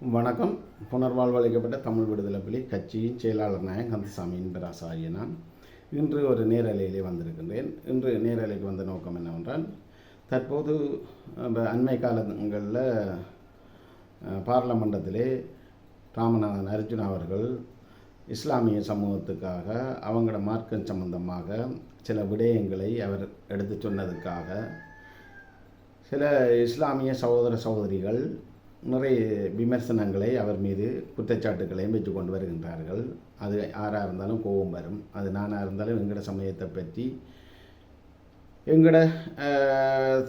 வணக்கம். புனர்வாழ்வளிக்கப்பட்ட தமிழ் விடுதலை புலி கட்சியின் செயலாளர் நாயன் கந்தசாமி நான் இன்று ஒரு நேரலையிலே வந்திருக்கின்றேன். இன்று நேரலைக்கு வந்த நோக்கம் என்னவென்றால் தற்போது அண்மை காலங்களில் அஹ், ராமநாதன் அர்ஜுன் அவர்கள் இஸ்லாமிய சமூகத்துக்காக அவங்களோட மார்க்கம் சம்பந்தமாக சில விடயங்களை அவர் எடுத்து சொன்னதுக்காக சில இஸ்லாமிய சகோதர சகோதரிகள் நிறைய விமர்சனங்களை அவர் மீது குற்றச்சாட்டுக்களையும் வச்சு கொண்டு வருகின்றார்கள். அது யாராக இருந்தாலும் கோபம் வரும். அது நானாக இருந்தாலும் எங்களோட சமயத்தை பற்றி எங்களோட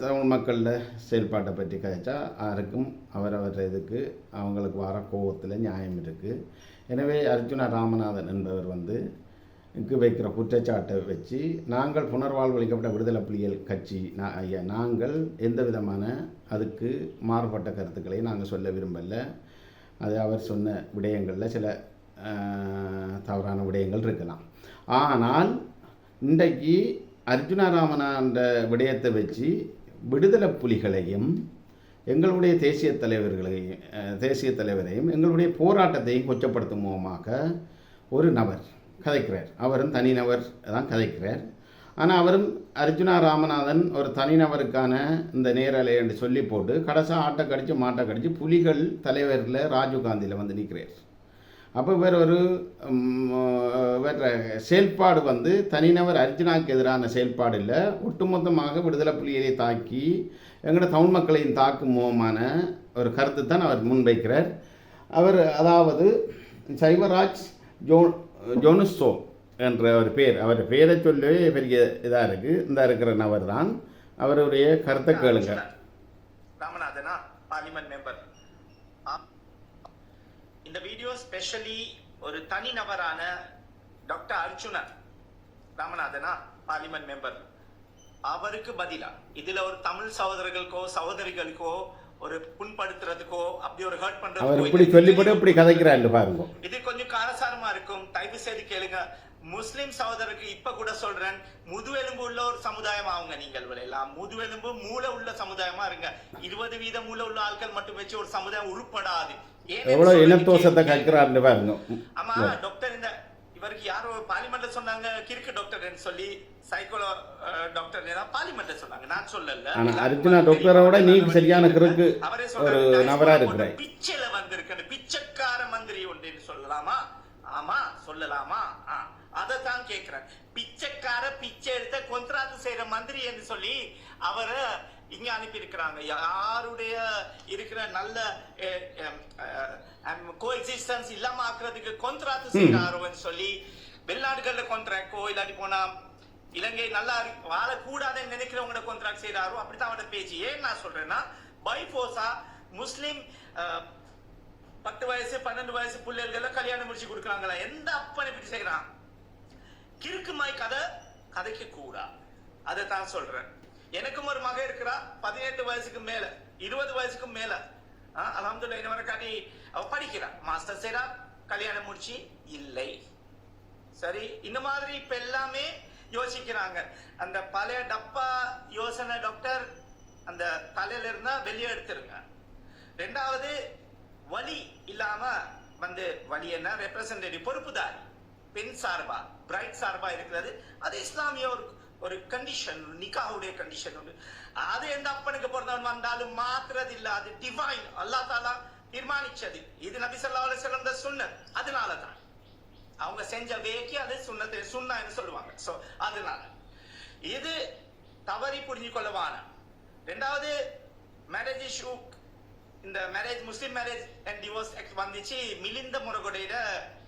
தமிழ் மக்களோட செயல்பாட்டை பற்றி கதைச்சா யாருக்கும் அவரவர் இதுக்கு அவங்களுக்கு வர கோபத்தில் நியாயம் இருக்குது எனவே அர்ஜுன ராமநாதன் என்பவர் வந்து இங்கு வைக்கிற குற்றச்சாட்டை வச்சு நாங்கள் புனர்வாழ்வளிக்கப்பட்ட விடுதலை புலிகள் கட்சி நாங்கள் எந்த விதமான அதுக்கு மாறுபட்ட கருத்துக்களை நாங்கள் சொல்ல விரும்பலை. அது அவர் சொன்ன விடயங்களில் சில தவறான விடயங்கள் இருக்கலாம். ஆனால் இன்றைக்கு அர்ஜுனாராமனான்ற விடயத்தை வச்சு விடுதலை புலிகளையும் எங்களுடைய தேசிய தலைவர்களையும் தேசிய தலைவரையும் எங்களுடைய போராட்டத்தையும் கொச்சப்படுத்தும் மூலமாக ஒரு நபர் கதைக்கிறார். அவரும் தனிநபர் தான் கதைக்கிறார். ஆனால் அவரும் அர்ஜுனா ராமநாதன் ஒரு தனிநபருக்கான இந்த நேரலை என்று சொல்லி போட்டு கடைசாக ஆட்டை கடித்து மாட்டை கடித்து புலிகள் தலைவரில் ராஜீவ்காந்தியில் வந்து நிற்கிறார் அப்போ வேறு ஒரு வேற செயல்பாடு வந்து தனிநபர் அர்ஜுனாவுக்கு எதிரான செயல்பாடு இல்லை. ஒட்டுமொத்தமாக விடுதலை புலிகளை தாக்கி எங்களோட தமிழ் மக்களையும் தாக்கும் முகமான ஒரு கருத்து தான் அவர் முன்வைக்கிறார். அவர் அதாவது சைவராஜ் ஜோ ஜோனுசோ என்ற ஒரு பேர். அவர் பேரை சொல்லி பெரிய இதாக இருக்குது இந்த இருக்கிற நபர் தான் அவருடைய கருத்தை கேளுங்க. ராமநாதனா? பார்லிமெண்ட் மெம்பர் இந்த வீடியோ ஸ்பெஷலி ஒரு தனி நபரான டாக்டர் அர்ஜுனன். ராமநாதனா? பார்லிமெண்ட் மெம்பர் அவருக்கு பதிலா. இதுல ஒரு தமிழ் சகோதரர்களுக்கோ சகோதரிகளுக்கோ ஒரு புண்படுத்துறதுக்கோ அப்படி ஒரு ஹர்ட் பண்றதுக்கோ இப்படி சொல்லி போட்டு இப்படி கதைக்கிறாரு பாருங்க. இது கொஞ்சம் காரசாரமா இருக்கும். தயவு செய்து கேளுங்க. முஸ்லிம் சகோதரருக்கு இப்ப கூட சொல்றேன் முதுவெலும்பு உள்ள ஒரு சமுதாயம் ஆகுங்க நீங்கள் எல்லாம் முதுவெலும்பு மூளை உள்ள சமுதாயமா இருங்க. இருபது வீத மூளை உள்ள ஆட்கள் மட்டும் வச்சு ஒரு சமுதாயம் உருப்படாது. ஏன்னு எவ்வளோ சொல்றேன் இனத்தோஷத்தை கேளுங்க. கற்கிறாருன்னு பாருங்க. ஆமா டாக்டர் இந்த இவருக்கு யாரோ பார்லிமெண்ட்ல சொன்னாங்க கிறுக்கு டாக்டர் சொல்லி சைக்கோலோ டாக்டர் பார்லிமெண்ட்ல சொன்னாங்க. நான் சொல்லல. ஆனா அர்ஜுனா டாக்டரை விட நீ சரியான கிறுக்கு அவரே ஒரு நபரா இருக்கிறாய். பிச்சையில வந்திருக்கேன் பிச்சைக்கார மந்திரி ஒன்றுன்னு சொல்லலாமா? ஆமா சொல்லலாமா? ஆ, அதைத்தான் கேக்குறேன் பிச்சைக்கார பிச்சை எடுத்த கொந்தராத்து செய்யற மந்திரி என்று சொல்லி அவரை இங்க அனுப்பி இருக்கிறாங்க யாருடைய இருக்கிற நல்ல கோ எக்ஸிஸ்டன்ஸ் இல்லாம ஆக்குறதுக்கு கொந்தராத்து செய்யறாரோன்னு சொல்லி வெளிநாடுகள்ல கொந்தராக்கோ இல்லாட்டி போனா இலங்கை நல்லா இருக்கு- வாழக்கூடாதுன்னு நினைக்கிறவங்கள கொந்தராக் செய்யறாரோ அப்படித்தான் அவனோட பேச்சு. ஏன் நான் சொல்றேன்னா பைஃபோசா முஸ்லிம் பத்து வயசு பன்னெண்டு வயசு பிள்ளைகளை கல்யாணம் முடிச்சு கொடுக்குறாங்களா? எந்த அப்பனை இப்படி செய்யறான் கிறுக்குமாய் கதை கதைக்க கூடா அதை தான் சொல்றேன். எனக்கும் ஒரு மகன் இருக்கிறா பதினெட்டு வயசுக்கு மேல இருபது வயசுக்கு மேல. அலமதுல்ல என்ன காட்டி அவ படிக்கிறா. மாஸ்டர் செய்றா கல்யாணம் முடிச்சு இல்லை. சரி இந்த மாதிரி இப்ப எல்லாமே யோசிக்கிறாங்க. அந்த பழைய டப்பா யோசனை டாக்டர் அந்த தலையில இருந்தா வெளியே எடுத்துருங்க. ரெண்டாவது வலி இல்லாம வந்து வலி என்ன? ரெப்ரசன்டேட்டிவ் பொறுப்புதாரி. பெண் சார்பா பிரைட் சார்பா இருக்கிறது. அது இஸ்லாமிய ஒரு ஒரு கண்டிஷன் நிக்காவுடைய கண்டிஷன் உண்டு. அது எந்த அப்பனுக்கு பிறந்தவன் வந்தாலும் மாத்துறது இல்ல அது டிவைன் அல்லா தாலா தீர்மானிச்சது. இது நபி ஸல்லல்லாஹு அலைஹி அதனால தான். சொன்னது அவங்க செஞ்ச வேக்கி அது சுண்ணத்தை சுண்ணான்னு சொல்லுவாங்க. ஸோ அதனால. இது தவறி புரிஞ்சு கொள்ளவான. ரெண்டாவது மேரேஜ் இஷ்யூ இந்த marriage Muslim marriage and divorce act வந்துச்சு. மிலிந்த முருகோடைய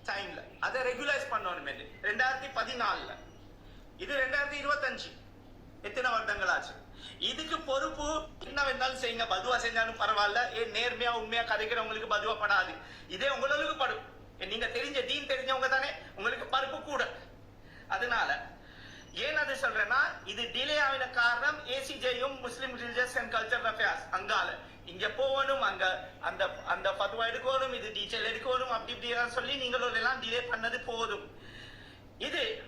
டைம்ல அதை ரெகுலைஸ் பண்ணணும். ரெண்டாயிரத்தி பதினாலுல. இது ரெண்டாயிரத்தி இருபத்தஞ்சு. எத்தனை வருடங்கள் ஆச்சு இதுக்கு பொறுப்பு என்ன வேணாலும் செய்யுங்க. பதுவா செஞ்சாலும் பரவாயில்ல. ஏன் நேர்மையா உண்மையா கதைக்கிறவங்களுக்கு பதுவா படாது. இதே உங்களுக்கு படும். நீங்க தெரிஞ்ச டீன் தெரிஞ்சவங்க தானே. உங்களுக்கு பருப்பு கூட. அதனால ஏன் அது சொல்றேன்னா இது டிலே ஆகின காரணம் ஏசிஜேயும் Muslim religious and culture affairs அங்கால இங்க போகணும் அங்க அந்த அந்த பதுவா எடுக்கணும் இது டீச்சர் எடுக்கணும் அப்படி இப்படி எல்லாம் சொல்லி நீங்களும் எல்லாம் டிலே பண்ணது போதும். இது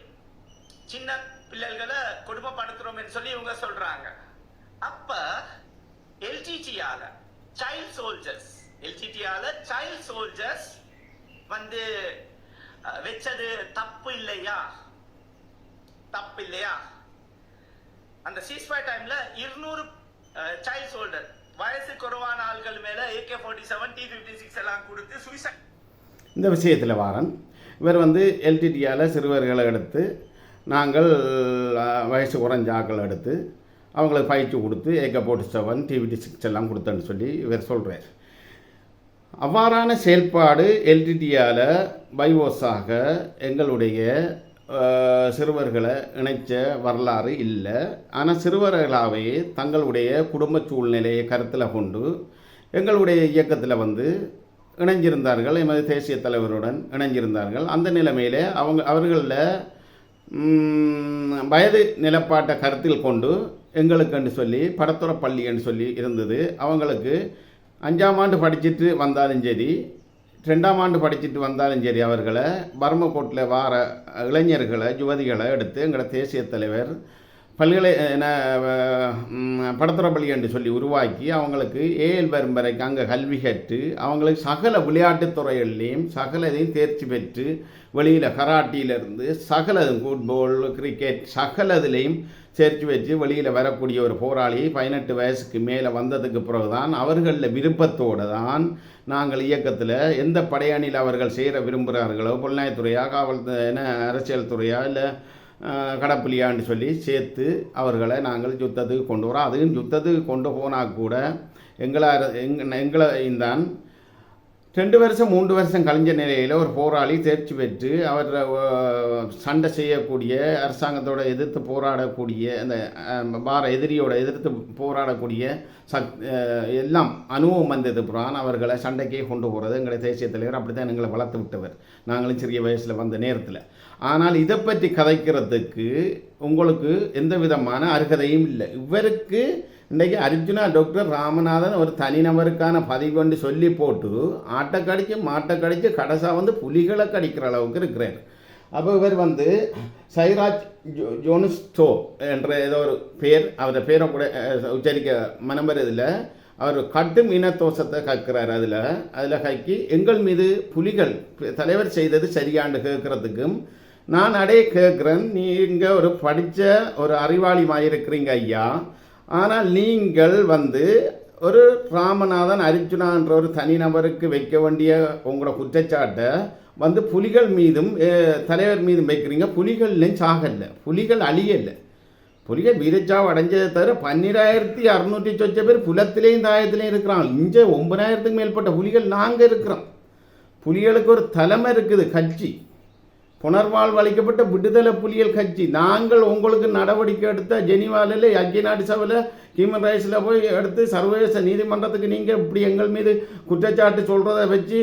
சின்ன பிள்ளைகளை கொடுமைப்படுத்துறோம் சொல்லி இவங்க சொல்றாங்க. அப்ப எல்டிடியால சைல்ட் சோல்ஜர்ஸ் எல்டிடியால சைல்ட் சோல்ஜர்ஸ் வந்து வச்சது தப்பு இல்லையா? தப்பு இல்லையா அந்த சீஸ்ஃபயர் டைம்ல இருநூறு சைல்ட் சோல்டர் வயசு குறைவான ஆள்கள் மேல AK forty seven T fifty six எல்லாம் கொடுத்து சூசைட் இந்த விஷயத்தில் வாரன் இவர் வந்து எல்டிடியால் சிறுவர்களை எடுத்து நாங்கள் வயசு குறைஞ்ச ஆக்கள் எடுத்து அவங்களுக்கு பயிற்சி கொடுத்து ஏகே போட்டு செவன் டிவிடி சிக்ஸ் எல்லாம் கொடுத்தேன்னு சொல்லி இவர் சொல்கிறார் அவ்வாறான செயல்பாடு எல்டிடியால் பைவோஸாக எங்களுடைய சிறுவர்களை இணைச்ச வரலாறு இல்லை. ஆனால் சிறுவர்களாகவே தங்களுடைய குடும்ப சூழ்நிலையை கருத்தில் கொண்டு எங்களுடைய இயக்கத்தில் வந்து இணைஞ்சிருந்தார்கள். எமது தேசிய தலைவருடன் இணைஞ்சிருந்தார்கள். அந்த நிலைமையிலே அவங்க அவர்களில் வயது நிலப்பாட்டை கருத்தில் கொண்டு எங்களுக்குன்னு சொல்லி படத்துற பள்ளின்னு சொல்லி இருந்தது. அவங்களுக்கு அஞ்சாம் ஆண்டு படிச்சுட்டு வந்தாலும் சரி ரெண்டாம் ஆண்டு படிச்சுட்டு வந்தாலும் சரி அவர்களை பர்மக்கோட்டில் வார இளைஞர்களை யுவதிகளை எடுத்து எங்களோட தேசிய தலைவர் பல்கலை என்ன என்று சொல்லி உருவாக்கி அவங்களுக்கு ஏஎல் வரும் வரைக்கும் அங்கே கல்வி கற்று அவங்களுக்கு சகல விளையாட்டுத் துறைகள்லையும் சகல இதையும் தேர்ச்சி பெற்று வெளியில் கராட்டியிலிருந்து சகல ஃபுட்பால் கிரிக்கெட் சகல இதுலேயும் தேர்ச்சி வச்சு வெளியில் வரக்கூடிய ஒரு போராளி பதினெட்டு வயசுக்கு மேலே வந்ததுக்கு பிறகு தான் அவர்களில் விருப்பத்தோடு தான் நாங்கள் இயக்கத்தில் எந்த படையணியில் அவர்கள் சேர விரும்புகிறார்களோ புலனாய்த்துறையா காவல் என்ன அரசியல் துறையா இல்லை கடப்புலியான்னு சொல்லி சேர்த்து அவர்களை நாங்கள் யுத்தத்துக்கு கொண்டு வரோம். அதுவும் யுத்தத்துக்கு கொண்டு போனால் கூட எங்களை எங் எங்களை தான் ரெண்டு வருஷம் மூன்று வருஷம் கழிஞ்ச நிலையில் ஒரு போராளி தேர்ச்சி பெற்று அவர் சண்டை செய்யக்கூடிய அரசாங்கத்தோட எதிர்த்து போராடக்கூடிய அந்த பார எதிரியோட எதிர்த்து போராடக்கூடிய சக் எல்லாம் அனுபவம் வந்தது புறான் அவர்களை சண்டைக்கே கொண்டு போகிறது எங்களை தேசிய தலைவர் அப்படி தான் எங்களை வளர்த்து விட்டவர். நாங்களும் சிறிய வயசில் வந்த நேரத்தில். ஆனால் இதை பற்றி கதைக்கிறதுக்கு உங்களுக்கு எந்த விதமான அருகதையும் இல்லை. இவருக்கு இன்றைக்கி அர்ஜுனா டாக்டர் ராமநாதன் ஒரு தனிநபருக்கான பதிவுன்னு சொல்லி போட்டு ஆட்டை கடிச்சு மாட்டை கடிச்சு கடைசாக வந்து புலிகளை கடிக்கிற அளவுக்கு இருக்கிறார். அப்போ இவர் வந்து சைராஜ் ஜோ ஜோனிஸ்டோ என்ற ஏதோ ஒரு பேர் அவர் பேரை கூட உச்சரிக்க மனம்பர் இதில் அவர் கட்டும் இனத்தோஷத்தை கற்கிறார் அதில். அதில் கக்கி எங்கள் மீது புலிகள் தலைவர் செய்தது சரியாண்டு கேட்குறதுக்கும் நான் அடைய கேட்குறேன். நீங்கள் ஒரு படித்த ஒரு அறிவாளிமாக இருக்கிறீங்க ஐயா. ஆனால் நீங்கள் வந்து ஒரு ராமநாதன் அர்ஜுனான்ற ஒரு தனிநபருக்கு வைக்க வேண்டிய உங்களோட குற்றச்சாட்டை வந்து புலிகள் மீதும் தலைவர் மீதும் வைக்கிறீங்க. புலிகள்லையும் சாகலை புலிகள் அழியலை. புலிகள் வீரச்சாவை அடைஞ்சதை தவிர பன்னிராயிரத்தி அறுநூற்றி சொச்ச பேர் புலத்திலையும் தாயத்திலையும் இருக்கிறாங்க. இங்கே ஒன்பதாயிரத்துக்கு மேற்பட்ட புலிகள் நாங்கள் இருக்கிறோம். புலிகளுக்கு ஒரு தலைமை இருக்குது கட்சி. புனர்வாழ்வு அளிக்கப்பட்ட விடுதலை புலிகள் கட்சி. நாங்கள் உங்களுக்கு நடவடிக்கை எடுத்த ஜெனிவாலில் ஐக்கிய நாடு சபையில் ஹியூமன் ரைட்ஸில் போய் எடுத்து சர்வதேச நீதிமன்றத்துக்கு நீங்கள் இப்படி எங்கள் மீது குற்றச்சாட்டு சொல்கிறத வச்சு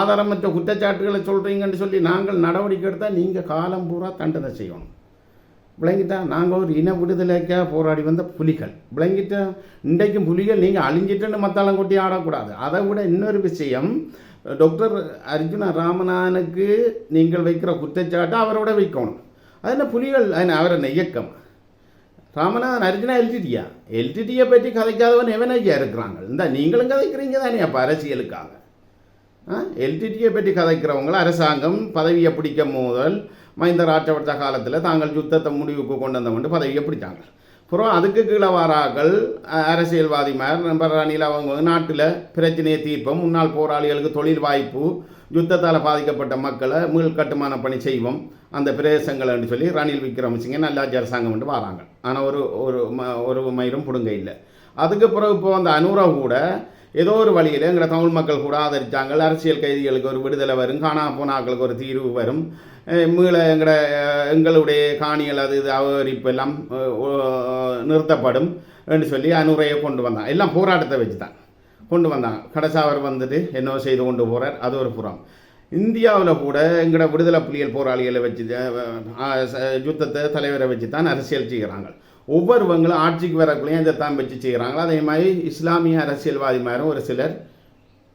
ஆதாரமற்ற குற்றச்சாட்டுகளை சொல்கிறீங்கன்னு சொல்லி நாங்கள் நடவடிக்கை எடுத்தால் நீங்கள் காலம் பூரா தண்டனை செய்யணும். விளங்கிட்டா நாங்கள் ஒரு இன விடுதலைக்காக போராடி வந்த புலிகள். விளங்கிட்டா இன்றைக்கும் புலிகள் நீங்கள் அழிஞ்சிட்டுன்னு மத்தாளம் கொட்டி ஆடக்கூடாது. அதை விட இன்னொரு விஷயம் டாக்டர் அர்ஜுன ராமநாதனுக்கு நீங்கள் வைக்கிற குற்றச்சாட்டை அவரோட வைக்கணும் அது என்ன புலிகள் அது அவரை நெய்யக்கம் இயக்கம் ராமநாதன் அர்ஜுனா எல்டிடியா எல்டிடியை பற்றி கதைக்காதவன் எவனையா இருக்கிறாங்க இந்த நீங்களும் கதைக்கிறீங்க தானே அப்போ அரசியலுக்காக எல்டிடியை பற்றி கதைக்கிறவங்கள அரசாங்கம் பதவியை பிடிக்கும் முதல் மஹிந்த ராஜபக்ச காலத்தில் தாங்கள் யுத்தத்தை முடிவுக்கு கொண்டு வந்தவங்க பதவியை பிடிச்சாங்க அப்புறம் அதுக்கு கீழே வாராக்கள் அரசியல்வாதிமார். நம்பர் ரணில் அவங்க நாட்டில் பிரச்சனையை தீர்ப்போம். முன்னாள் போராளிகளுக்கு தொழில் வாய்ப்பு யுத்தத்தால் பாதிக்கப்பட்ட மக்களை மீள் கட்டுமான பணி செய்வோம். அந்த பிரதேசங்கள்னு சொல்லி ரணில் விக்ரமசிங்க நல்லாட்சி அரசாங்கம் வந்து வராங்க. ஆனால் ஒரு ஒரு ம- ஒரு மயிரும் பிடுங்க இல்லை. அதுக்கு பிறகு இப்போ அந்த அனுரவ் கூட ஏதோ ஒரு வழியில் எங்களை தமிழ் மக்கள் கூட ஆதரித்தாங்க அரசியல் கைதிகளுக்கு ஒரு விடுதலை வரும். காணா போனாக்களுக்கு ஒரு தீர்வு வரும். மீள எங்கட எங்களுடைய காணிகள் அது இது அபகரிப்பு எல்லாம் நிறுத்தப்படும் என்று சொல்லி அனுரையை கொண்டு வந்தாங்க எல்லாம் போராட்டத்தை வச்சு தான் கொண்டு வந்தாங்க கடைசி அவர் வந்துட்டு என்னவோ செய்து கொண்டு போகிறார் அது ஒரு புறம். இந்தியாவில் கூட எங்களோட விடுதலை புலிகள் போராளிகளை வச்சு யுத்தத்தை தலைவரை வச்சு தான் அரசியல் செய்கிறாங்க. ஒவ்வொருவங்களும் ஆட்சிக்கு வரக்குள்ளேயும் இதை தான் வச்சு செய்கிறாங்க. அதே மாதிரி இஸ்லாமிய அரசியல்வாதி மாதிரும் ஒரு சிலர்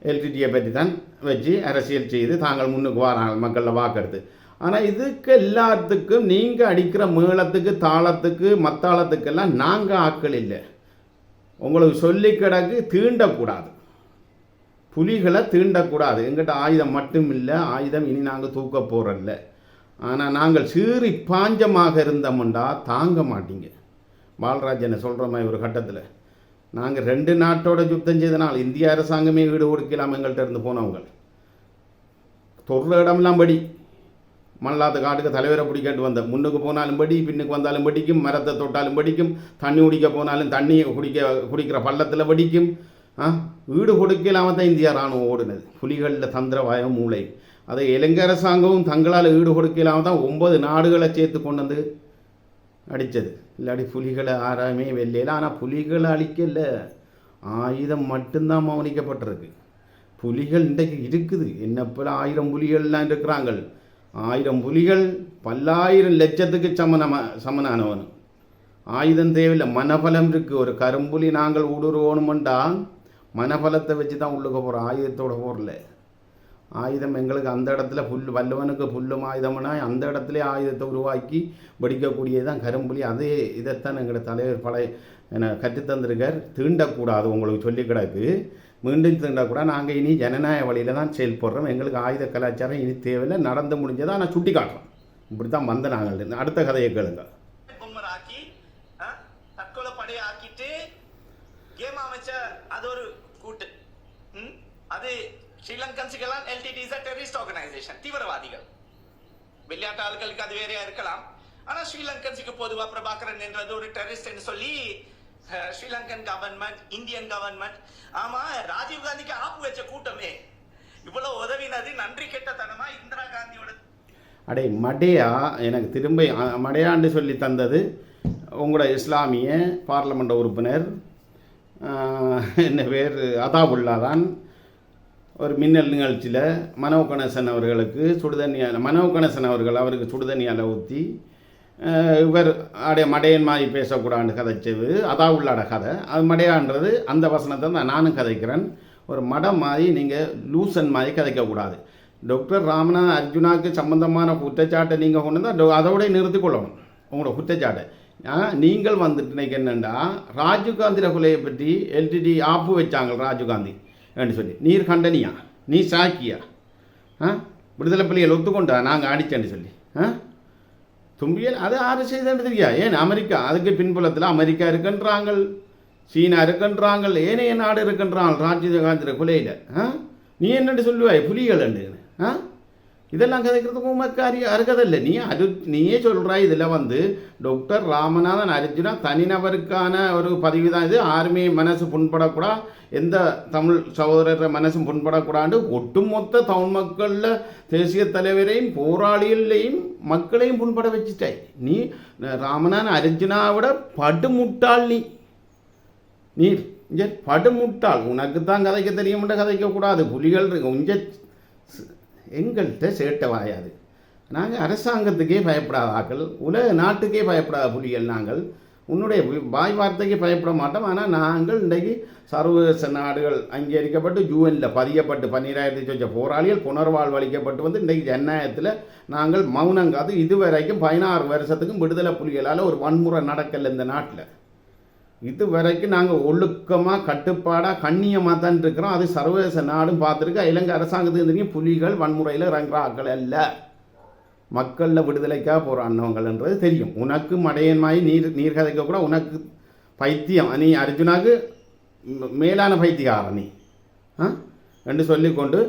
எல்டிடியை பற்றி தான் வச்சு அரசியல் செய்து தாங்கள் முன்னுக்கு வராங்க மக்களில் வாக்கெடுத்து. ஆனால் இதுக்கு எல்லாத்துக்கும் நீங்கள் அடிக்கிற மேளத்துக்கு தாளத்துக்கு மத்தாளத்துக்கெல்லாம் நாங்கள் ஆக்கள் இல்லை. உங்களுக்கு சொல்லி கிடக்கு தீண்டக்கூடாது. புலிகளை தீண்டக்கூடாது. எங்கிட்ட ஆயுதம் மட்டும் இல்லை. ஆயுதம் இனி நாங்கள் தூக்க போகிறல்ல ஆனால் நாங்கள் சீறி பாஞ்சமாக இருந்தோம்டா தாங்க மாட்டீங்க. பாலராஜனை சொல்கிற மாதிரி ஒரு கட்டத்தில். நாங்கள் ரெண்டு நாட்டோட யுத்தம் செய்தனால் இந்திய அரசாங்கமே ஈடு கொடுக்கலாம் எங்கள்கிட்ட இருந்து போனவங்க. தொடுற இடம்லாம் படி. மல்லாத்த காட்டுக்கு தலைவரை பிடிக்கிட்டு வந்த. முன்னுக்கு போனாலும் படி பின்னுக்கு வந்தாலும் படிக்கும் மரத்தை தொட்டாலும் படிக்கும் தண்ணி குடிக்க போனாலும் தண்ணியை குடிக்க குடிக்கிற பள்ளத்தில் படிக்கும் ஆ? வீடு கொடுக்கலாம தான் இந்தியா ராணுவம் ஓடினது. புலிகளில் தந்திரவாயம் மூளை. அதை இலங்கை அரசாங்கமும் தங்களால் ஈடு கொடுக்கலாம தான் ஒன்பது நாடுகளை சேர்த்து கொண்டு வந்து அடித்தது. இல்லாடி புலிகளை ஆறாமே வெள்ளையில். ஆனால் புலிகளை அழிக்கல. ஆயுதம் மட்டும்தான் மௌனிக்கப்பட்டிருக்கு. புலிகள் இன்றைக்கு இருக்குது. என்ன போல ஆயிரம் புலிகள்லாம் இருக்கிறாங்க ஆயிரம் புலிகள் பல்லாயிரம் லட்சத்துக்கு சமனம சமனானவன். ஆயுதம் தேவையில்லை மனபலம் இருக்குது ஒரு கரும்புலி நாங்கள் ஊடுருவோணுமெண்டா மனபலத்தை வச்சு தான் உள்ளுக்க போகிறோம் ஆயுதத்தோட போகல ஆயுதம் எங்களுக்கு அந்த இடத்துல புல் வல்லவனுக்கு புல்லும் ஆயுதம்னா அந்த இடத்துல ஆயுதத்தை உருவாக்கி வெடிக்கக்கூடியதான் கரும்புலி. அதே இதைத்தான் எங்களோட தலைவர் பழைய என கற்றுத்தந்திருக்கார் தீண்டக்கூடாது உங்களுக்கு சொல்லி கிடக்கு. மீண்டும் தீண்டக்கூடாது. நாங்கள் இனி ஜனநாயக வழியில் தான் செயல்படுறோம் எங்களுக்கு ஆயுத கலாச்சாரம் இனி தேவையில்லை. நடந்து முடிஞ்சதை நான் சுட்டி காட்டுறோம். இப்படி தான் வந்த நாங்கள் அடுத்த கதையை கேளுங்க. ஆக்கி ஆ, தற்கொலை கேம் அமைச்ச அது ஒரு கூட்டு. ம்? அது ஸ்ரீலங்கன்ஸுக்கெல்லாம் எல்டிடி இஸ் டெரரிஸ்ட் ஆர்கனைசேஷன் தீவிரவாதிகள். வெளிநாட்டு ஆட்களுக்கு அது வேறையா இருக்கலாம். ஆனா ஸ்ரீலங்கன்ஸுக்கு பொதுவா பிரபாகரன் என்றது ஒரு டெரரிஸ்ட் சொல்லி ஸ்ரீலங்கன் கவர்மெண்ட் இந்தியன் கவர்மெண்ட் ஆமா ராஜீவ் காந்திக்கு ஆப்பு வச்ச கூட்டமே. இவ்வளவு உதவினது நன்றி கெட்டத்தனமா இந்திரா காந்தியோட அடே மடையா எனக்கு திரும்ப மடையாண்டு சொல்லி தந்தது உங்களோட இஸ்லாமிய பார்லமெண்ட் உறுப்பினர் என்ன பேர் அதாபுல்லா தான். ஒரு மின்னல் நிகழ்ச்சியில் மனோ கணேசன் அவர்களுக்கு சுடுதண்ணியால் மனோ கணேசன் அவர்கள் அவருக்கு சுடுதண்ணியால் ஊற்றி இவர் அடைய மடையன் மாதிரி பேசக்கூடாதுன்னு கதைச்சது. உள்ளாட கதை. அது மடையான்றது அந்த வசனத்தை தான் நானும் கதைக்கிறேன். ஒரு மடம் மாதிரி நீங்கள் லூசன் மாதிரி கதைக்கக்கூடாது. டாக்டர் ராமனா அர்ஜுனாவுக்கு சம்பந்தமான குற்றச்சாட்டை நீங்கள் கொண்டு வந்தால் அதோட நிறுத்திக் கொள்ளணும். உங்களோட குற்றச்சாட்டை. ஆ, நீங்கள் வந்துட்டு இன்னைக்கு என்னென்னா ராஜீவ்காந்தி ரகுலையை பற்றி எல்டிடி ஆப்பு வச்சாங்க ராஜீவ்காந்தி என்று சொல்லி நீர் கண்டனியா? நீ சாக்கியா? ஆ? விடுதலை பிள்ளைகள் ஒத்துக்கொண்டா? நாங்கள் அடித்தேன்னு சொல்லி. ஆ? தும்பியல் அது ஆறு செய்தேன்னு தெரியா? ஏன் அமெரிக்கா? அதுக்கு பின்புலத்தில் அமெரிக்கா இருக்குன்றாங்க சீனா இருக்குன்றாங்க ஏனைய நாடு இருக்கின்றாங்க ராஜீவ்காந்திர கொலையில். ஆ? நீ என்னென்று சொல்லுவாய்? புலிகள் ஆ? இதெல்லாம் கதைக்கிறதுக்கு உமக்கு அறிய அருகதில்லை. நீ அரு நீயே சொல்கிறாய் இதில் வந்து டாக்டர் ராமநாதன் அர்ஜுனா தனிநபருக்கான ஒரு பதிவு தான் இது. ஆர்மி மனசு புண்படக்கூடா எந்த தமிழ் சகோதரர் மனசும் புண்படக்கூடாது ஒட்டுமொத்த தமிழ் மக்களில் தேசிய தலைவரையும் போராளிகளையும் மக்களையும் புண்பட வச்சுட்டாய். நீ ராமநாதன் அர்ஜுனாவோட படுமுட்டாள் நீ. நீர் இங்கே படுமுட்டாள். உனக்கு தான் கதைக்க தெரியும்ன்ற கதைக்கக்கூடாது புலிகள் இருக்கு. உஞ்ச எங்கள்கிட்ட சேட்டை வாயாது நாங்கள் அரசாங்கத்துக்கே பயப்படாத ஆக்கள் உலக நாட்டுக்கே பயப்படாத புலிகள் நாங்கள். உன்னுடைய வாய் வார்த்தைக்கு பயப்பட மாட்டோம். ஆனால் நாங்கள் இன்றைக்கு சர்வதேச நாடுகள் அங்கீகரிக்கப்பட்டு யூஎனில் பதியப்பட்டு பன்னிராயிரத்தி சொச்ச போராளிகள் புனர்வாழ்வு அளிக்கப்பட்டு வந்து இன்றைக்கு ஜனநாயகத்தில் நாங்கள் மௌனங்காது இதுவரைக்கும் பதினாறு வருஷத்துக்கும் விடுதலை புலிகளால் ஒரு வன்முறை நடக்கல இந்த நாட்டில். இது வரைக்கும் நாங்கள் ஒழுக்கமாக கட்டுப்பாடாக கண்ணியமாக தான் இருக்கிறோம். அது சர்வதேச நாடும் பார்த்துருக்கா. இலங்கை அரசாங்கத்துக்கு தெரியும் புலிகள் வன்முறையில் இறங்குற ஆட்கள் அல்ல. மக்களில் விடுதலைக்காக போராடினவங்கள்ன்றது தெரியும். உனக்கு மடையன்மாய் நீர் நீர் கதைக்க கூட உனக்கு பைத்தியம். நீ அர்ஜுனாக்கு மேலான பைத்தியக்காரன் நீ. ஆ? என்று சொல்லிக்கொண்டு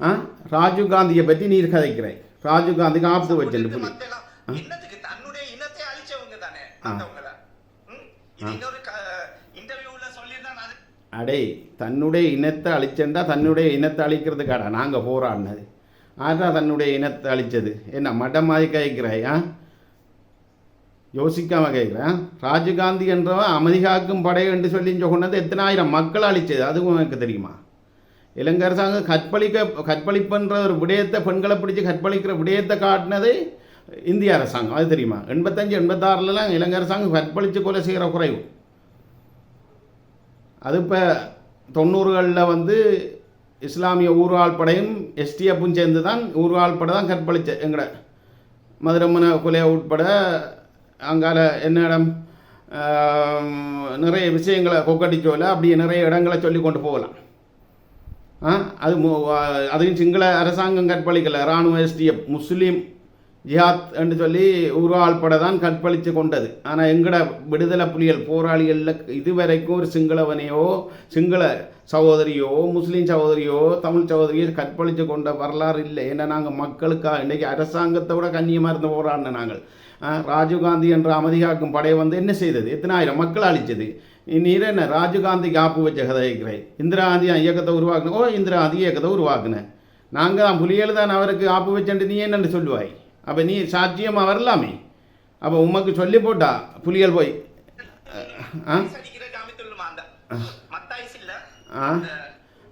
ஆ? ராஜீவ் காந்தியை பற்றி நீர் கதைக்கிறேன். ராஜீவ் காந்திக்கு ஆப்து வச்சிருந்து புலி. மத்தெல்லாம் என்னத்துக்கு தன்னுடைய இனத்தை அழிச்சவங்க தானே மத்தவங்கள ம்? இது இன்னொரு இன்டர்வியூல சொல்லியிருந்தா அது அடே தன்னுடைய இனத்தை அழிச்சண்டா தன்னுடைய இனத்தை அழிக்கிறதுக்காடா நாங்கள் போராடினது. ஆட்டா தன்னுடைய இனத்தை அழிச்சது. என்ன மடம் மாதிரி கேட்கிறாய் யோசிக்காம கேட்குறேன் ராஜீவ்காந்தி என்றவன் அமைதிகாக்கும் படை என்று சொல்லி சொன்னது எத்தனை எத்தனாயிரம் மக்கள் அழிச்சது? அதுவும் எனக்கு தெரியுமா? இலங்கை அரசாங்கம் கற்பழிக்க கற்பழிப்புன்ற ஒரு விடயத்தை பெண்களை பிடிச்சி கற்பழிக்கிற விடயத்தை காட்டினது இந்திய அரசாங்கம். அது தெரியுமா? எண்பத்தஞ்சு எண்பத்தாறுலலாம் இலங்கை அரசாங்கம் கற்பழித்து கொலை செய்கிற குறைவு. அது இப்போ தொண்ணூறுகளில் வந்து இஸ்லாமிய ஊர்வால் படையும் எஸ்டிஎஃப்பும் சேர்ந்து தான் ஊர்வால் படை தான் கற்பழிச்ச எங்கட மதுரம்மன குலையை உட்பட அங்கால என்ன இடம் நிறைய விஷயங்களை கொக்கடிச்சோல அப்படியே நிறைய இடங்களை சொல்லி கொண்டு போகலாம். ஆ அது மு- அதையும் சிங்கள அரசாங்கம் கற்பழிக்கலை. இராணுவ எஸ்டிஎஃப் முஸ்லீம் ஜிஹாத் என்று சொல்லி உருவாள்பட தான் கற்பழித்து கொண்டது. ஆனால் எங்கட விடுதலை புலிகள் போராளிகளில் இதுவரைக்கும் ஒரு சிங்களவனையோ சிங்கள சகோதரியோ முஸ்லீம் சகோதரியோ தமிழ் சகோதரியோ கற்பழித்து கொண்ட வரலாறு இல்லை. ஏன்னா நாங்கள் மக்களுக்காக இன்றைக்கி அரசாங்கத்தை விட கண்ணியமாக இருந்த போராடின நாங்கள். ராஜீவ்காந்தி என்ற அமைதிகாக்கும் படை வந்து என்ன செய்தது? எத்தனை ஆயிரம் மக்கள் அழிச்சது? நீர் என்ன? ராஜீவ்காந்தி ஆப்பு வச்ச கதை இந்திரா காந்தி இயக்கத்தை உருவாக்குன. ஓ இந்திரா காந்தி இயக்கத்தை உருவாக்குனேன் நாங்கள் தான் புலிகள் தான் அவருக்கு ஆப்பு வச்சுட்டு நீ என்னென்னு சொல்லுவாய்? அப்போ நீ சாட்சியமாக வரலாமே. அப்போ உமக்கு சொல்லி போட்டா புலிகள் போய் ஆ? ஆ?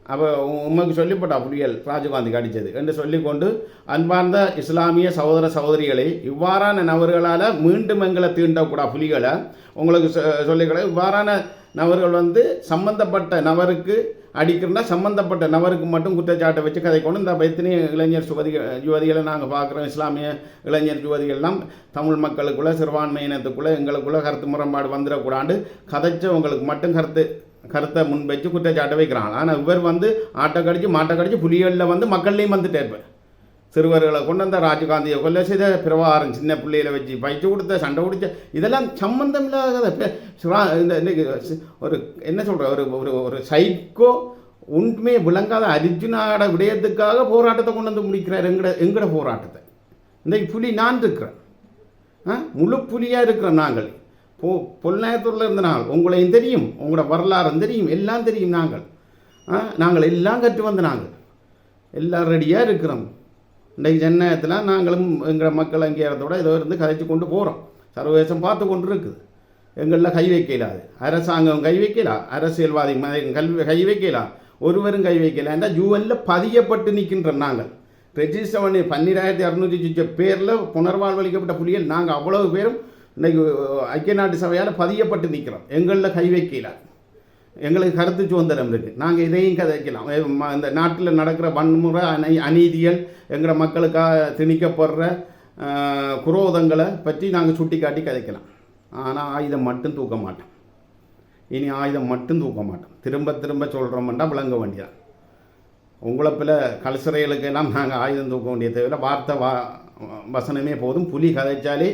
அப்போ உமக்கு சொல்லிப்பட்டா புலிகள் ராஜீவ்காந்தி அடித்தது என்று சொல்லிக்கொண்டு அன்பார்ந்த இஸ்லாமிய சகோதர சகோதரிகளை இவ்வாறான நபர்களால் மீண்டும் எங்களை தீண்டக்கூடா புலிகளை. உங்களுக்கு சொல்லிக்கூட இவ்வாறான நபர்கள் வந்து சம்பந்தப்பட்ட நபருக்கு அடிக்கிறனா சம்மந்தப்பட்ட நபருக்கு மட்டும் குற்றச்சாட்டை வச்சு கதை கொண்டு இந்த எத்தனை இளைஞர் சுவதிகள் யுவதிகளை நாங்கள் பார்க்குறோம். இஸ்லாமிய இளைஞர் யுவதிகள்லாம் தமிழ் மக்களுக்குள்ளே சிறுபான்மை இனத்துக்குள்ளே எங்களுக்குள்ளே கருத்து முரண்பாடு வந்துடக்கூடாண்டு கதைச்சவங்களுக்கு மட்டும் கருத்து கருத்தை முன் வச்சு குற்றச்சாட்டை வைக்கிறாங்க. ஆனால் இவர் வந்து ஆட்டை கடிச்சு மாட்டை கடிச்சு புலிகளில் வந்து மக்கள்லேயும் வந்துட்டே இருப்பேன் சிறுவர்களை கொண்டு வந்த ராஜீவ்காந்தியை கொலை செய்த பிரபாகரன் சின்ன பிள்ளையில வச்சு பயிற்சி கொடுத்த சண்டை பிடிச்ச இதெல்லாம் சம்பந்தம் இல்லாத இந்த இன்னைக்கு ஒரு என்ன சொல்கிற ஒரு ஒரு ஒரு சைக்கோ உண்மையை விளங்காத அர்ஜுனாட விடயத்துக்காக போராட்டத்தை கொண்டு வந்து முடிக்கிறார் எங்கட எங்கட போராட்டத்தை. இன்றைக்கு புலி நான் இருக்கிறேன். ஆ? முழு புலியாக இருக்கிறோம் நாங்கள். போ பொல்லாயத்தூரில் இருந்த நாள் உங்களையும் தெரியும் உங்களோட வரலாறும் தெரியும் எல்லாம் தெரியும் நாங்கள். ஆ? நாங்கள் எல்லாம் கற்று வந்த நாங்கள். எல்லாம் ரெடியாக இருக்கிறோம். இன்றைக்கு சென்னையத்தில் நாங்களும் எங்கள் மக்கள் அங்கீகாரத்தோடு ஏதோ இருந்து கதைச்சு கொண்டு போகிறோம் சர்வதேசம் பார்த்து கொண்டு இருக்குது எங்களில் கை வைக்கலாது அரசாங்கம் கை வைக்கலாம் அரசியல்வாதி கல்வி கை வைக்கலாம் ஒருவரும் கை வைக்கல. ஏன்னா ஜூவனில் பதியப்பட்டு நிற்கின்றோம் நாங்கள். ரெஜிஸ்டர் பண்ணி பன்னிராயிரத்தி அறுநூற்றி சிச்ச பேரில் புனர்வாழ்வளிக்கப்பட்ட புலிகள் நாங்கள் அவ்வளவு பேரும் இன்றைக்கு ஐக்கிய நாட்டு சபையால் பதியப்பட்டு நிற்கிறோம் எங்களில் கை வைக்கல. எங்களுக்கு கருத்து சுதந்திரம் இருக்குது நாங்கள் இதையும் கதைக்கலாம். இந்த நாட்டில் நடக்கிற வன்முறை அநீ அநீதிகள் எங்களை மக்களுக்காக திணிக்கப்படுற குரோதங்களை பற்றி நாங்கள் சுட்டி காட்டி கதைக்கலாம். ஆனால் ஆயுதம் மட்டும் தூக்க மாட்டோம். இனி ஆயுதம் மட்டும் தூக்க மாட்டோம். திரும்ப திரும்ப சொல்கிறோம்னா விளங்க வேண்டியதான் உங்களை பில கல்சரைகளுக்கு நாங்கள் ஆயுதம் தூக்க வேண்டிய தேவையில்லை. வார்த்தை வா வசனமே போதும். புலி கதைச்சாலே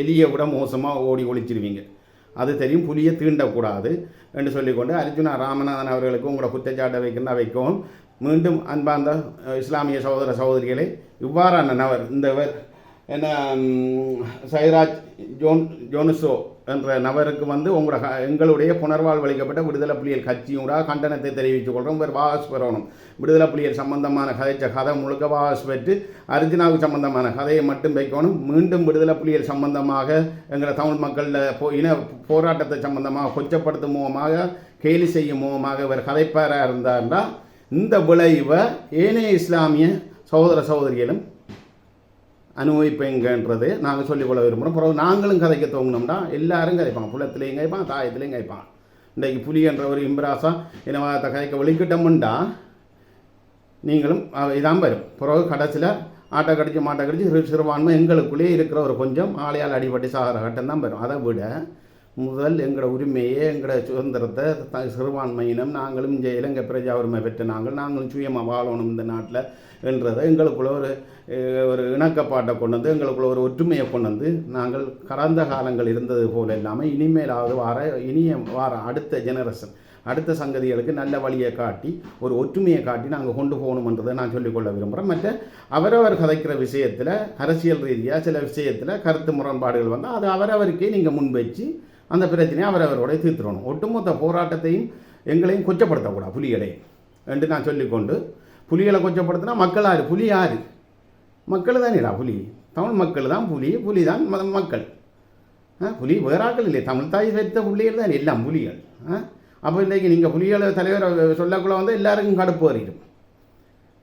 எலியை விட மோசமாக ஓடி ஒழிச்சிருவீங்க அது தெரியும் புலியை தீண்டக்கூடாது என்று சொல்லிக்கொண்டு அர்ஜுனா ராமநாதன் அவர்களுக்கும் உங்களோட குற்றச்சாட்டை வைக்கணும் வைக்கவும். மீண்டும் அன்பார்ந்த இஸ்லாமிய சகோதர சகோதரிகளை இவ்வாறான நபர் இந்தவர் என்ன சைராஜ் ஜோன் ஜோனுசோ என்ற நபருக்கு வந்து உங்களோட எங்களுடைய புனர்வாழ்வளிக்கப்பட்ட விடுதலை புலிகள் கட்சியூடாக கண்டனத்தை தெரிவித்துக் கொள்கிறோம் இவர் வாகஸ் பெறணும். விடுதலை புலிகள் சம்பந்தமான கதைச்ச கதை முழுக்க வாகஸ் பெற்று அர்ஜுனாவுக்கு சம்பந்தமான கதையை மட்டும் வைக்கணும். மீண்டும் விடுதலை புலிகள் சம்பந்தமாக எங்களை தமிழ் மக்களில் இன போராட்டத்தை சம்பந்தமாக கொச்சப்படுத்தும் மூலமாக கேலி செய்யும் மூலமாக இவர் கதைப்பாராக இருந்தார்னா இந்த விளைவை ஏனைய இஸ்லாமிய சகோதர சகோதரிகளும் அனுபவிப்பேங்கன்றது நாங்கள் சொல்லிக்கொள்ள விரும்புகிறோம் பிறகு நாங்களும் கதைக்க தோங்கினோம்னா எல்லாரும் கதைப்பாங்க புலத்துலேயும் கைப்பான் தாயத்துலேயும் கைப்பான் இன்றைக்கு புலின்ற ஒரு இம்பராசா இனவாதத்தை கதைக்க வெளிக்கிட்டோம்டா நீங்களும் இதான் வரும். பிறகு கடைசியில் ஆட்டை கடிச்சு மாட்டை கடிச்சு சிறு சிறுபான்மை எங்களுக்குள்ளேயே இருக்கிற ஒரு கொஞ்சம் ஆளையால் அடிபட்டு சாகிற கட்டம் தான் வரும். அதை விட முதல் எங்களோட உரிமையை எங்களோட சுதந்திரத்தை சிறுபான்மையினம் நாங்களும் இந்த இலங்கை பிரஜா உரிமை பெற்ற நாங்கள் நாங்களும் சுயமாக வாழணும் இந்த நாட்டில் என்றதை எங்களுக்குள்ள ஒரு ஒரு இணக்கப்பாட்டை கொண்டு வந்து எங்களுக்குள்ள ஒரு ஒற்றுமையை கொண்டு வந்து நாங்கள் கடந்த காலங்கள் இருந்தது போல இல்லாமல் இனிமேலாவது வார இனிய வார அடுத்த ஜெனரேஷன் அடுத்த சங்கதிகளுக்கு நல்ல வழியை காட்டி ஒரு ஒற்றுமையை காட்டி நாங்கள் கொண்டு போகணுன்றதை நான் சொல்லிக்கொள்ள விரும்புகிறேன். மற்ற அவரவர் கதைக்கிற விஷயத்தில் அரசியல் ரீதியாக சில விஷயத்தில் கருத்து முரண்பாடுகள் வந்தால் அது அவரவருக்கே நீங்கள் முன்வச்சு அந்த பிரச்சனையை அவர் அவரோடைய தீர்த்துடணும். ஒட்டுமொத்த போராட்டத்தையும் எங்களையும் கொச்சப்படுத்தக்கூடாது புலிகளை என்று நான் சொல்லிக்கொண்டு புலிகளை கொச்சப்படுத்தினா மக்கள் யார்? புலி யார்? மக்கள் தானேடா புலி? தமிழ் மக்கள் தான் புலி புலி தான் மக்கள். ஆ புலி வேறாக்கள் இல்லை தமிழ் தாய் வைத்த புள்ளிகள் தான் எல்லாம் புலிகள். ஆ அப்போ இன்றைக்கு நீங்கள் புலிகளை தலைவர் சொல்லக்குள்ள வந்து எல்லாருக்கும் கடுப்பு வரிடும்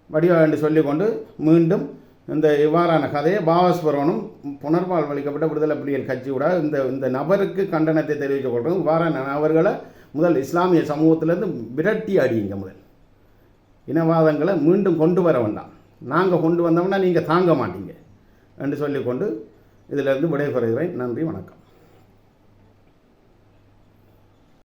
வடிவா என்று சொல்லிக்கொண்டு மீண்டும் இந்த இவ்வாறான கதையை பாவஸ்வரனும் புனர்வாழ்வளிக்கப்பட்ட விடுதலை புலிகள் கட்சியோட இந்த இந்த நபருக்கு கண்டனத்தை தெரிவித்துக் கொள்கிறோம் இவ்வாறான நபர்களை முதல் இஸ்லாமிய சமூகத்திலேருந்து விரட்டி அடியுங்க முதல். இனவாதங்களை மீண்டும் கொண்டு வர வேண்டாம். நாங்கள் கொண்டு வந்தோம்னா நீங்கள் தாங்க மாட்டீங்க. என்று சொல்லிக்கொண்டு இதிலிருந்து விடைபெறுகிறேன். நன்றி வணக்கம்.